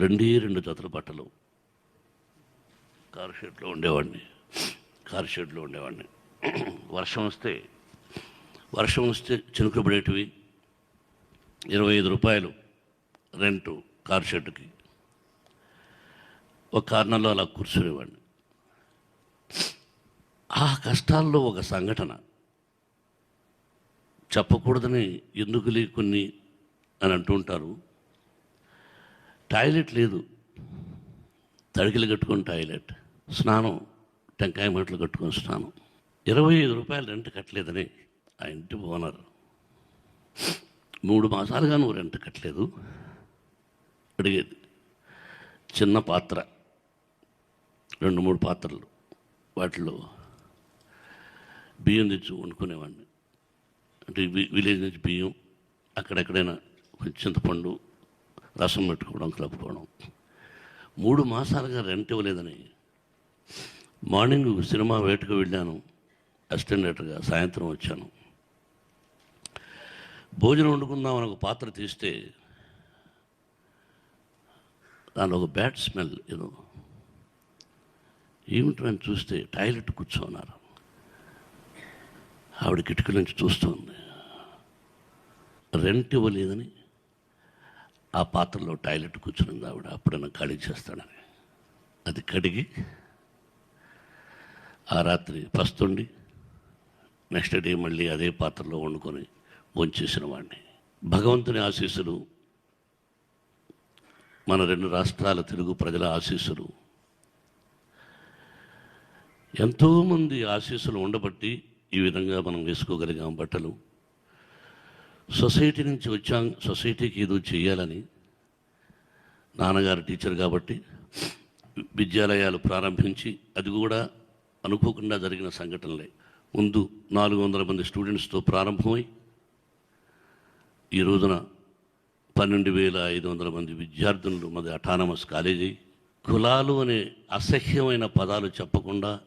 రెండే రెండు జతల బట్టలు. కార్ షెడ్లో ఉండేవాడిని. కార్ షెడ్లో ఉండేవాడిని. వర్షం వస్తే వర్షం వస్తే చినుకులు పడేటివి. ఇరవై ఐదు రూపాయలు రెంటు కార్ షెడ్కి. ఒక కారణంలో అలా కూర్చునేవాడిని. ఆ కష్టాల్లో ఒక సంఘటన. చెప్పకూడదని ఎందుకులే కొన్ని అని అంటుంటారు. టాయిలెట్ లేదు. తడికిలు కట్టుకొని టాయిలెట్ స్నానం టెంకాయ మట్లు కట్టుకొని స్నానం. ఇరవై ఐదు రూపాయలు రెంట్ కట్టలేదని ఆ ఇంటి ఓనర్. మూడు మాసాలుగా నువ్వు రెంట్ కట్టలేదు. అడిగేది చిన్న పాత్ర రెండు మూడు పాత్రలు. వాటిలో బియ్యం తెచ్చి వండుకునేవాడిని. అంటే విలేజ్ నుంచి బియ్యం అక్కడెక్కడైనా కొంచెం చింతపండు రసం పెట్టుకోవడం కలుపుకోవడం మూడు మాసాలుగా రెంట్ ఇవ్వలేదని. మార్నింగ్ సినిమా వేటకు వెళ్ళాను. అసిస్టెండేటర్గా సాయంత్రం వచ్చాను. భోజనం వండుకుందామని ఒక పాత్ర తీస్తే దానిలో ఒక బ్యాడ్ స్మెల్ ఏదో. ఏమిటని చూస్తే టాయిలెట్ కూర్చోన్నారు. ఆవిడ కిటికీ నుంచి చూస్తుంది. రెంట్ ఇవ్వలేదని ఆ పాత్రలో టాయిలెట్ కూర్చుని ఆవిడ? అప్పుడన్నా ఖాళీ చేస్తాడని. అది కడిగి ఆ రాత్రి పస్తుండి నెక్స్ట్ డే మళ్ళీ అదే పాత్రలో వండుకొని భోంచేసిన వాడిని భగవంతుని ఆశీస్సులు మన రెండు రాష్ట్రాల తెలుగు ప్రజల ఆశీస్సులు. ఎంతోమంది ఆశీస్సులు ఉండబట్టి ఈ విధంగా మనం వేసుకోగలిగాం బట్టలు. సొసైటీ నుంచి వచ్చాం సొసైటీకి ఏదో చేయాలని. నాన్నగారు టీచర్ కాబట్టి విద్యాలయాలు ప్రారంభించి అది కూడా అనుకోకుండా జరిగిన సంఘటనలే. ముందు నాలుగు వందల మంది స్టూడెంట్స్తో ప్రారంభమై ఈ రోజున పన్నెండు వేల ఐదు వందల మంది విద్యార్థులు మాది అటానమస్ కాలేజీ కులాలు అనే అసహ్యమైన పదాలు చెప్పకుండా